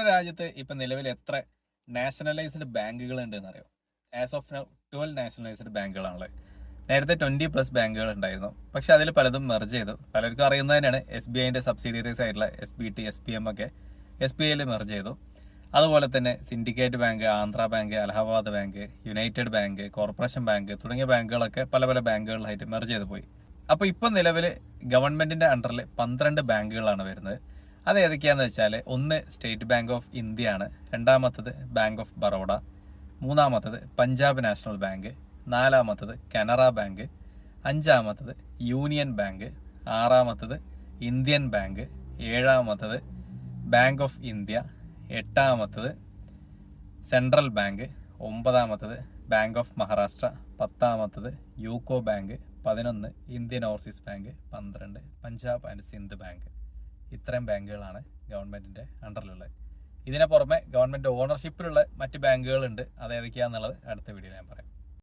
നമ്മുടെ രാജ്യത്ത് ഇപ്പൊ നിലവിൽ എത്ര നാഷണലൈസ്ഡ് ബാങ്കുകൾ ഉണ്ട് എന്നറിയോ as of now twelve nationalised ബാങ്കുകളാണുള്ളത്. നേരത്തെ ട്വന്റി പ്ലസ് ബാങ്കുകൾ ഉണ്ടായിരുന്നു പക്ഷെ അതിൽ പലതും മെർജ് ചെയ്തു. പലർക്കും അറിയുന്നത് തന്നെയാണ് എസ് ബി ഐന്റെ സബ്സിഡിയറീസ് ആയിട്ടുള്ള S B T S P M ഒക്കെ എസ് ബി ഐയിൽ മെർജ് ചെയ്തു. അതുപോലെ തന്നെ Syndicate Bank Andhra Bank Allahabad Bank United Bank Corporation Bank തുടങ്ങിയ ബാങ്കുകളൊക്കെ പല പല ബാങ്കുകളിലായിട്ട് മെർജ് ചെയ്തു പോയി. അപ്പോൾ ഇപ്പം നിലവിൽ ഗവൺമെന്റിന്റെ അണ്ടറിൽ പന്ത്രണ്ട് ബാങ്കുകളാണ് വരുന്നത്. അത് ഏതൊക്കെയാണെന്ന് വെച്ചാൽ ഒന്ന് സ്റ്റേറ്റ് ബാങ്ക് ഓഫ് ഇന്ത്യ ആണ് രണ്ടാമത്തത് ബാങ്ക് ഓഫ് ബറോഡ മൂന്നാമത്തത് പഞ്ചാബ് നാഷണൽ ബാങ്ക് നാലാമത്തത് കനറ ബാങ്ക് അഞ്ചാമത്തത് യൂണിയൻ ബാങ്ക് ആറാമത്തത് ഇന്ത്യൻ ബാങ്ക് ഏഴാമത്തത് ബാങ്ക് ഓഫ് ഇന്ത്യ എട്ടാമത്തത് സെൻട്രൽ ബാങ്ക് ഒമ്പതാമത്തത് ബാങ്ക് ഓഫ് മഹാരാഷ്ട്ര പത്താമത്തത് യൂക്കോ ബാങ്ക് പതിനൊന്ന് ഇന്ത്യൻ ഓവർസീസ് ബാങ്ക് പന്ത്രണ്ട് പഞ്ചാബ് ആൻഡ് സിന്ധ് ബാങ്ക്. ഇത്രയും ബാങ്കുകളാണ് ഗവൺമെന്റിന്റെ അണ്ടറിലുള്ളത്. ഇതിനെ പുറമെ ഗവൺമെന്റ് ഓണർഷിപ്പിലുള്ള മറ്റ് ബാങ്കുകളുണ്ട്. അത് ഏതൊക്കെയാന്നുള്ളത് അടുത്ത വീഡിയോയിൽ ഞാൻ പറയാം.